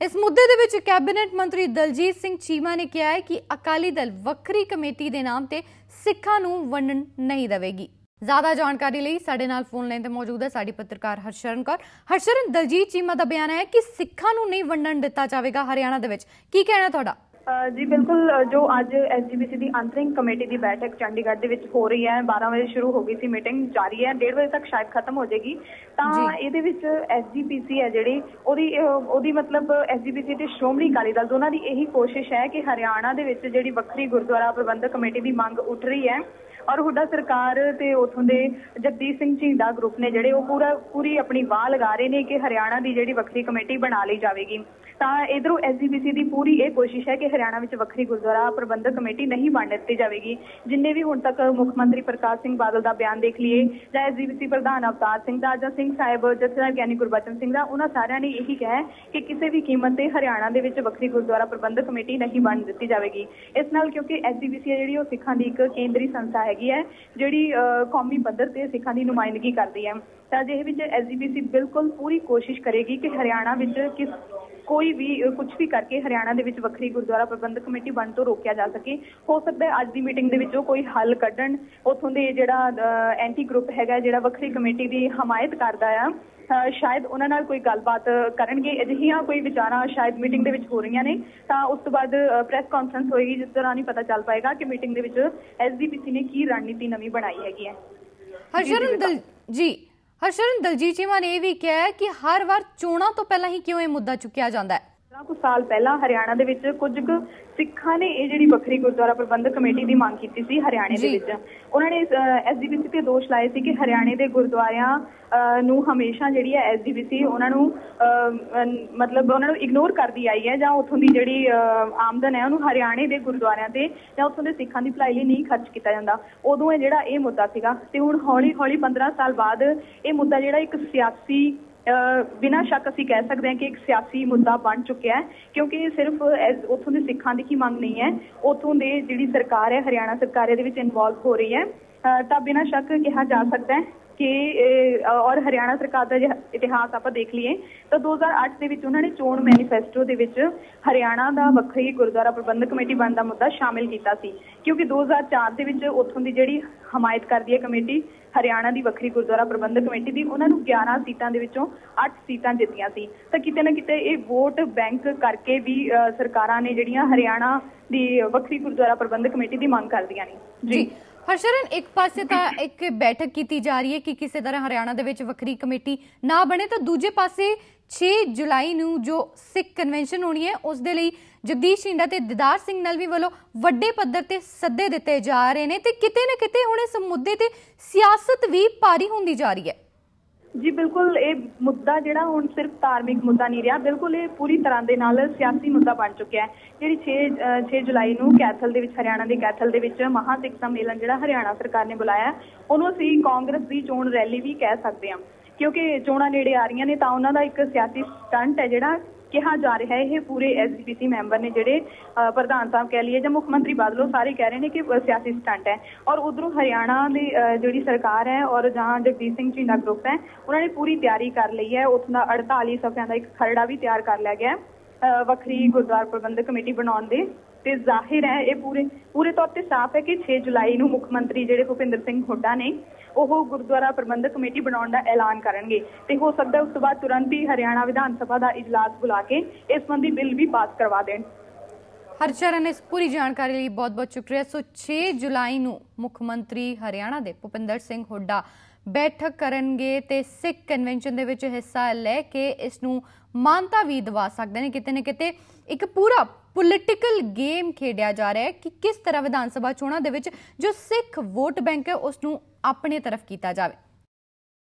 ਇਸ ਮੁੱਦੇ ਦੇ ਵਿੱਚ ਕੈਬਨਿਟ ਮੰਤਰੀ ਦਲਜੀਤ ਸਿੰਘ ਚੀਮਾ ਨੇ ਕਿਹਾ ਹੈ ਕਿ ਅਕਾਲੀ ਦਲ ਵੱਖਰੀ ਕਮੇਟੀ ਦੇ ਨਾਮ ਤੇ ਸਿੱਖਾਂ ਨੂੰ ਵੰਡਣ ਨਹੀਂ ਦੇਵੇਗੀ। ਜ਼ਿਆਦਾ ਜਾਣਕਾਰੀ ਲਈ ਸਾਡੇ ਨਾਲ ਫੋਨ ਲਾਈਨ ਤੇ ਮੌਜੂਦ ਹੈ ਸਾਡੀ ਪੱਤਰਕਾਰ ਹਰਸ਼ਰਨ ਕੌਰ। ਹਰਸ਼ਰਨ, ਦਲਜੀਤ ਚੀਮਾ ਦਾ ਬਿਆਨ ਹੈ ਕਿ ਸਿੱਖਾਂ ਨੂੰ ਨਹੀਂ ਵੰਡਣ ਦਿੱਤਾ ਜਾਵੇਗਾ ਹਰਿਆਣਾ ਦੇ ਵਿੱਚ। ਕੀ ਕਹਿਣਾ ਤੁਹਾਡਾ? ਜੀ ਬਿਲਕੁਲ ਜੋ ਅੱਜ ਐਸਜੀਪੀਸੀ ਦੀ ਅੰਤਰਿਮ ਕਮੇਟੀ ਦੀ ਬੈਠਕ ਚੰਡੀਗੜ੍ਹ ਦੇ ਵਿੱਚ ਹੋ ਰਹੀ ਹੈ 12 ਵਜੇ ਸ਼ੁਰੂ ਹੋ ਗਈ ਸੀ ਮੀਟਿੰਗ ਜਾਰੀ ਹੈ 1:30 ਵਜੇ ਤੱਕ ਸ਼ਾਇਦ ਖਤਮ ਹੋ ਜਾਏਗੀ ਤਾਂ। ਇਹਦੇ ਵਿੱਚ ਐਸਜੀਪੀਸੀ ਹੈ ਜਿਹੜੀ ਉਹਦੀ ਉਹਦੀ ਮਤਲਬ ਐਸਜੀਪੀਸੀ ਤੇ ਸ਼੍ਰੋਮਣੀ ਅਕਾਲੀ ਦਲ ਦੋਨਾਂ ਦੀ ਇਹੀ ਕੋਸ਼ਿਸ਼ ਹੈ ਕਿ ਹਰਿਆਣਾ ਦੇ ਵਿੱਚ ਜਿਹੜੀ ਵੱਖਰੀ ਗੁਰਦੁਆਰਾ ਪ੍ਰਬੰਧਕ ਕਮੇਟੀ ਦੀ ਮੰਗ ਉੱਠ ਰਹੀ ਹੈ ਔਰ ਹੁੱਡਾ ਸਰਕਾਰ ਤੇ ਉਥੋਂ ਦੇ ਜਗਦੀਪ ਸਿੰਘ ਝੀਂਡਾ ਗਰੁੱਪ ਨੇ ਜਿਹੜੇ ਉਹ ਪੂਰਾ, ਪੂਰੀ ਆਪਣੀ ਵਾਹ ਲਗਾ ਰਹੇ ਨੇ ਕਿ ਹਰਿਆਣਾ ਦੀ ਜਿਹੜੀ ਵੱਖਰੀ ਕਮੇਟੀ ਬਣਾ ਲਈ ਜਾਵੇਗੀ। ਤਾਂ ਇਧਰੋਂ ਐਸਜੀਪੀਸੀ ਦੀ ਪੂਰੀ ਇਹ ਕੋਸ਼ਿਸ਼ ਹੈ ਕਿ ਹਰਿਆਣਾ ਵਿੱਚ ਵੱਖਰੀ ਗੁਰਦੁਆਰਾ ਪ੍ਰਬੰਧਕ ਕਮੇਟੀ ਨਹੀਂ ਬਣ ਦਿੱਤੀ ਜਾਵੇਗੀ। ਜਿੰਨੇ ਵੀ ਹੁਣ ਤੱਕ ਮੁੱਖ ਮੰਤਰੀ ਪ੍ਰਕਾਸ਼ ਸਿੰਘ ਬਾਦਲ ਦਾ ਬਿਆਨ ਦੇਖ ਲਈਏ, ਜਾਂ ਐਸਜੀਪੀਸੀ ਪ੍ਰਧਾਨ ਅਵਤਾਰ ਸਿੰਘ ਦਾ, ਜਾਂ ਸਿੰਘ ਸਾਹਿਬ, ਜਥੇਦਾਰ ਗਿਆਨੀ ਗੁਰਬਚਨ ਸਿੰਘ ਦਾ, ਉਹਨਾਂ ਸਾਰਿਆਂ ਨੇ ਇਹੀ ਕਿਹਾ ਕਿ ਕਿਸੇ ਵੀ ਕੀਮਤ ਤੇ ਹਰਿਆਣਾ ਦੇ ਵਿੱਚ ਵੱਖਰੀ ਗੁਰਦੁਆਰਾ ਪ੍ਰਬੰਧਕ ਕਮੇਟੀ ਨਹੀਂ ਬਣ ਦਿੱਤੀ ਜਾਵੇਗੀ। ਇਸ ਨਾਲ ਕਿਉਂਕਿ ਐਸਜੀਪੀਸੀ ਹੈ ਜਿਹੜੀ ਉਹ ਸਿੱਖਾਂ ਦੀ ਇੱਕ ਕੇਂਦਰੀ ਸੰਸਥਾ ਹੈ ਹੈਗੀ ਹੈ ਜਿਹੜੀ ਅ, ਕੌਮੀ ਪੱਧਰ ਤੇ ਸਿੱਖਾਂ ਦੀ ਨੁਮਾਇੰਦਗੀ ਕਰਦੀ ਹੈ। ਤਾਂ ਅਜਿਹੇ ਵਿੱਚ ਐਸਜੀਪੀਸੀ ਬਿਲਕੁਲ ਪੂਰੀ ਕੋਸ਼ਿਸ਼ ਕਰੇਗੀ ਕਿ ਹਰਿਆਣਾ ਵਿੱਚ ਕਿਸ ਕੋਈ ਵੀ ਕੁਝ ਵੀ ਕਰਕੇ ਹਰਿਆਣਾ ਦੇ ਵਿੱਚ ਵੱਖਰੀ ਗੁਰਦੁਆਰਾ ਪ੍ਰਬੰਧਕ ਕਮੇਟੀ ਬਣ ਤੋਂ ਰੋਕਿਆ ਜਾ ਸਕੇ। ਹੋ ਸਕਦਾ ਹੈ ਅੱਜ ਦੀ ਮੀਟਿੰਗ ਦੇ ਵਿੱਚੋਂ ਕੋਈ ਹੱਲ ਕੱਢਣ। ਉਥੋਂ ਦੇ ਜਿਹੜਾ ਐਂਟੀ ਗਰੁੱਪ ਹੈਗਾ ਜਿਹੜਾ ਵੱਖਰੀ ਕਮੇਟੀ ਦੀ ਹਮਾਇਤ ਕਰਦਾ ਆ ਸ਼ਾਇਦ ਉਹਨਾਂ ਨਾਲ ਕੋਈ ਗੱਲਬਾਤ ਕਰਨਗੇ। ਅਜਿਹੀਆਂ ਕੋਈ ਵਿਚਾਰਾਂ ਸ਼ਾਇਦ ਮੀਟਿੰਗ ਦੇ ਵਿੱਚ ਹੋ ਰਹੀਆਂ ਨੇ। ਤਾਂ ਉਸ ਤੋਂ ਬਾਅਦ ਪ੍ਰੈਸ ਕਾਨਫਰੰਸ ਹੋਏਗੀ ਜਿਸ ਦੌਰਾਨ ਹੀ ਪਤਾ ਚੱਲ ਪਾਏਗਾ ਕਿ ਮੀਟਿੰਗ ਦੇ ਵਿੱਚ ਐਸਡੀਪੀਸੀ ਨੇ ਕੀ ਰਣਨੀਤੀ ਨਵੀਂ ਬਣਾਈ ਹੈਗੀ ਹੈ। ਹਰਸ਼ਰਨ ਜੀ ਹਰਸ਼ਰਨ ਦਲਜੀਤ ਚੀਮਾ ਨੇ ਇਹ ਵੀ ਕਿਹਾ ਕਿ ਹਰ ਵਾਰ ਚੋਣਾਂ ਤੋਂ ਪਹਿਲਾਂ ਹੀ ਕਿਉਂ ਇਹ ਮੁੱਦਾ ਚੁੱਕਿਆ ਜਾਂਦਾ ਹੈ? ਕੁ ਸਾਲ ਪਹਿਲਾਂ ਹਰਿਆਣਾ ਦੇ ਵਿੱਚ ਕੁਝ ਕੁ ਸਿੱਖਾਂ ਨੇ ਇਹ ਜਿਹੜੀ ਵੱਖਰੀ ਗੁਰਦੁਆਰਾ ਪ੍ਰਬੰਧਕ ਕਮੇਟੀ ਦੀ ਮੰਗ ਕੀਤੀ ਸੀ ਹਰਿਆਣੇ ਦੇ। ਵਿੱਚ ਉਹਨਾਂ ਨੇ ਐਸਜੀਪੀਸੀ ਤੇ ਦੋਸ਼ ਲਾਏ ਸੀ ਕਿ ਹਰਿਆਣੇ ਦੇ ਗੁਰਦੁਆਰਿਆਂ ਨੂੰ ਹਮੇਸ਼ਾ ਜਿਹੜੀ ਹੈ ਐਸਜੀਪੀਸੀ ਉਹਨਾਂ ਨੂੰ ਮਤਲਬ ਉਹਨਾਂ ਨੂੰ ਇਗਨੋਰ ਕਰਦੀ ਆਈ ਹੈ ਜਾਂ ਉੱਥੋਂ ਦੀ ਜਿਹੜੀ ਆਮਦਨ ਹੈ ਉਹਨੂੰ ਹਰਿਆਣੇ ਦੇ ਗੁਰਦੁਆਰਿਆਂ ਤੇ ਜਾਂ ਉੱਥੋਂ ਦੇ ਸਿੱਖਾਂ ਦੀ ਭਲਾਈ ਲਈ ਨਹੀਂ ਖਰਚ ਕੀਤਾ ਜਾਂਦਾ ਉਦੋਂ ਇਹ ਜਿਹੜਾ ਇਹ ਮੁੱਦਾ ਸੀਗਾ ਤੇ ਹੁਣ ਹੌਲੀ ਹੌਲੀ 15 ਸਾਲ ਬਾਅਦ ਇਹ ਮੁੱਦਾ ਜਿਹੜਾ ਇੱਕ ਸਿਆਸੀ ਬਿਨਾਂ ਸ਼ੱਕ ਅਸੀਂ ਕਹਿ ਸਕਦੇ ਹਾਂ ਕਿ ਇੱਕ ਸਿਆਸੀ ਮੁੱਦਾ ਬਣ ਚੁੱਕਿਆ ਹੈ, ਕਿਉਂਕਿ ਇਹ ਸਿਰਫ ਐਸ- ਉੱਥੋਂ ਦੇ ਸਿੱਖਾਂ ਦੀ ਹੀ ਮੰਗ ਨਹੀਂ ਹੈ, ਉੱਥੋਂ ਦੇ ਜਿਹੜੀ ਸਰਕਾਰ ਹੈ, ਹਰਿਆਣਾ ਸਰਕਾਰ ਇਹਦੇ ਵਿੱਚ ਇਨਵੋਲਵ ਹੋ ਰਹੀ ਹੈ। ਅਹ ਤਾਂ ਬਿਨਾਂ ਸ਼ੱਕ ਕਿਹਾ ਜਾ ਸਕਦਾ ਹੈ ਕਿ ਔਰ ਹਰਿਆਣਾ ਸਰਕਾਰ ਦਾ ਇਤਿਹਾਸ ਆਪਾਂ ਦੇਖ ਲਈਏ, ਤਾਂ 2008 ਦੇ ਵਿੱਚ ਉਹਨਾਂ ਨੇ ਚੋਣ ਮੈਨੀਫੈਸਟੋ ਦੇ ਵਿੱਚ ਹਰਿਆਣਾ ਦਾ ਵੱਖਰੀ ਗੁਰਦੁਆਰਾ ਪ੍ਰਬੰਧਕ ਕਮੇਟੀ ਬਣਨ ਦਾ ਮੁੱਦਾ ਸ਼ਾਮਿਲ ਕੀਤਾ ਸੀ। ਕਿਉਂਕਿ 2004 ਦੇ ਵਿੱਚ ਉੱਥੋਂ ਦੀ ਜਿਹੜੀ ਹਮਾਇਤ ਕਰਦੀ ਹੈ ਕਮੇਟੀ, ਹਰਿਆਣਾ ਦੀ ਵੱਖਰੀ ਗੁਰਦੁਆਰਾ ਪ੍ਰਬੰਧਕ ਕਮੇਟੀ ਦੀ, ਉਹਨਾਂ ਨੂੰ 11 ਸੀਟਾਂ ਦੇ ਵਿੱਚੋਂ 8 ਸੀਟਾਂ ਜਿੱਤੀਆਂ ਸੀ। ਤਾਂ ਕਿਤੇ ਨਾ ਕਿਤੇ ਇਹ ਵੋਟ ਬੈਂਕ ਕਰਕੇ ਵੀ ਸਰਕਾਰਾਂ ਨੇ ਜਿਹੜੀਆਂ ਹਰਿਆਣਾ ਦੀ ਵੱਖਰੀ ਗੁਰਦੁਆਰਾ ਪ੍ਰਬੰਧਕ ਕਮੇਟੀ ਦੀ ਮੰਗ ਕਰਦੀਆਂ ਨੇ। ਜੀ ਹਰਸ਼ਰਨ, ਇੱਕ ਪਾਸੇ ਤਾਂ ਇੱਕ ਬੈਠਕ ਕੀਤੀ ਜਾ ਰਹੀ ਹੈ ਕਿ ਕਿਸੇ ਤਰ੍ਹਾਂ ਹਰਿਆਣਾ ਦੇ ਵਿੱਚ ਵੱਖਰੀ ਕਮੇਟੀ ਨਾ ਬਣੇ, ਤਾਂ ਦੂਜੇ ਪਾਸੇ 6 ਜੁਲਾਈ ਨੂੰ ਜੋ ਸਿੱਖ ਕਨਵੈਨਸ਼ਨ ਹੋਣੀ ਹੈ, ਉਸ ਦੇ ਲਈ ਜਗਦੀਸ਼ ਸ਼ਿੰਦਾ ਤੇ ਦਿਦਾਰ ਸਿੰਘ ਨਲਵੀ ਵੱਲੋਂ ਵੱਡੇ ਪੱਧਰ ਤੇ ਸੱਦੇ ਦਿੱਤੇ ਜਾ ਰਹੇ ਨੇ ਤੇ ਕਿਤੇ ਨਾ ਕਿਤੇ ਹੁਣ ਇਸ ਮੁੱਦੇ ਤੇ ਸਿਆਸਤ ਵੀ ਭਾਰੀ ਹੁੰਦੀ ਜਾ ਰਹੀ ਹੈ। ਜੀ, ਬਿਲਕੁਲ, ਇਹ ਮੁੱਦਾ ਜਿਹੜਾ ਹੁਣ ਸਿਰਫ ਧਾਰਮਿਕ ਮੁੱਦਾ ਨਹੀਂ ਰਿਹਾ, ਬਿਲਕੁਲ ਇਹ ਪੂਰੀ ਤਰ੍ਹਾਂ ਦੇ ਨਾਲ ਸਿਆਸੀ ਮੁੱਦਾ ਬਣ ਚੁੱਕਿਆ ਹੈ। ਜਿਹੜੀ 6 6 ਜੁਲਾਈ ਨੂੰ ਕੈਥਲ ਦੇ ਵਿੱਚ, ਹਰਿਆਣਾ ਦੇ ਕੈਥਲ ਦੇ ਵਿੱਚ ਮਹਾਸਿੱਖ ਸੰਮੇਲਨ ਜਿਹੜਾ ਹਰਿਆਣਾ ਸਰਕਾਰ ਨੇ ਬੁਲਾਇਆ ਉਹਨੂੰ ਅਸੀਂ ਕਾਂਗਰਸ ਦੀ ਚੋਣ ਰੈਲੀ ਵੀ ਕਹਿ ਸਕਦੇ ਹਾਂ। ਕਿਉਂਕਿ ਚੋਣਾਂ ਨੇੜੇ ਆ ਰਹੀਆਂ ਨੇ, ਤਾਂ ਉਹਨਾਂ ਦਾ ਇੱਕ ਸਿਆਸੀ ਸਟੰਟ ਹੈ ਜਿਹੜਾ ਕਿਹਾ ਜਾ ਰਿਹਾ ਹੈ। ਇਹ ਪੂਰੇ ਐਸਜੀਪੀਸੀ ਮੈਂਬਰ ਨੇ ਜਿਹੜੇ ਪ੍ਰਧਾਨ ਸਾਹਿਬ ਕਹਿ ਲਈਏ ਜਾਂ ਮੁੱਖ ਮੰਤਰੀ ਬਾਦਲੋਂ ਸਾਰੇ ਕਹਿ ਰਹੇ ਨੇ ਕਿ ਸਿਆਸੀ ਸਟੰਟ ਹੈ। ਔਰ ਉਧਰੋਂ ਹਰਿਆਣਾ ਦੀ ਜਿਹੜੀ ਸਰਕਾਰ ਹੈ ਔਰ ਜਾਂ ਜਗਦੀਸ਼ ਸਿੰਘ ਝੀਨਾ ਗਰੁੱਪ ਹੈ, ਉਹਨਾਂ ਨੇ ਪੂਰੀ ਤਿਆਰੀ ਕਰ ਲਈ ਹੈ। ਉੱਥੋਂ ਦਾ 48 ਸਫ਼ਿਆਂ ਦਾ ਇੱਕ ਖਰੜਾ ਵੀ ਤਿਆਰ ਕਰ ਲਿਆ ਗਿਆ ਹੈ। ਵੱਖਰੀ ਗੁਰਦੁਆਰਾ ਪ੍ਰਬੰਧਕ ਕਮੇਟੀ ਬਣਾਉਣ ਦੇ ਤੇ ਜ਼ਾਹਿਰ ਹੈ ਇਹ ਪੂਰੇ ਪੂਰੇ ਤੌਰ ਤੇ ਸਾਫ਼ ਹੈ ਕਿ 6 ਜੁਲਾਈ ਨੂੰ ਮੁੱਖ ਮੰਤਰੀ ਜਿਹੜੇ ਭੁਪਿੰਦਰ ਸਿੰਘ ਹੁੱਡਾ ਨੇ, ਉਹ ਗੁਰਦੁਆਰਾ ਪ੍ਰਬੰਧਕ ਕਮੇਟੀ ਬਣਾਉਣ ਦਾ ਐਲਾਨ ਕਰਨਗੇ। ਤੇ ਹੋ ਸਕਦਾ ਉਸ ਤੋਂ ਬਾਅਦ ਤੁਰੰਤ ਹੀ ਹਰਿਆਣਾ ਵਿਧਾਨ ਸਭਾ ਦਾ ਇਜਲਾਸ ਬੁਲਾ ਕੇ ਇਸ ਸੰਬੰਧੀ ਬਿੱਲ ਵੀ ਪਾਸ ਕਰਵਾ ਦੇਣ। ਹਰਚਰਨ ਇਸ ਪੂਰੀ ਜਾਣਕਾਰੀ ਲਈ ਬਹੁਤ-ਬਹੁਤ ਸ਼ੁਕਰੀਆ। ਸੋ 6 ਜੁਲਾਈ ਨੂੰ ਮੁੱਖ ਮੰਤਰੀ ਹਰਿਆਣਾ ਦੇ ਭੁਪਿੰਦਰ ਸਿੰਘ ਹੁੱਡਾ ਬੈਠਕ ਕਰਨਗੇ ਤੇ ਸਿੱਖ ਕਨਵੈਨਸ਼ਨ ਦੇ ਵਿੱਚ ਹਿੱਸਾ ਲੈ ਕੇ ਇਸ ਨੂੰ ਮਾਨਤਾ ਵੀ ਦਿਵਾ ਸਕਦੇ ਨੇ। ਕਿਤੇ ਨਾ ਕਿਤੇ ਇੱਕ ਪੂਰਾ ਪੋਲਿਟੀਕਲ ਗੇਮ ਖੇਡਿਆ ਜਾ ਰਿਹਾ ਹੈ ਕਿ ਕਿਸ ਤਰ੍ਹਾਂ ਵਿਧਾਨ ਸਭਾ ਚੋਣਾਂ ਦੇ ਵਿੱਚ ਜੋ ਸਿੱਖ ਵੋਟ ਬੈਂਕ ਹੈ, ਉਸ ਨੂੰ ਆਪਣੇ ਤਰਫ ਕੀਤਾ ਜਾਵੇ।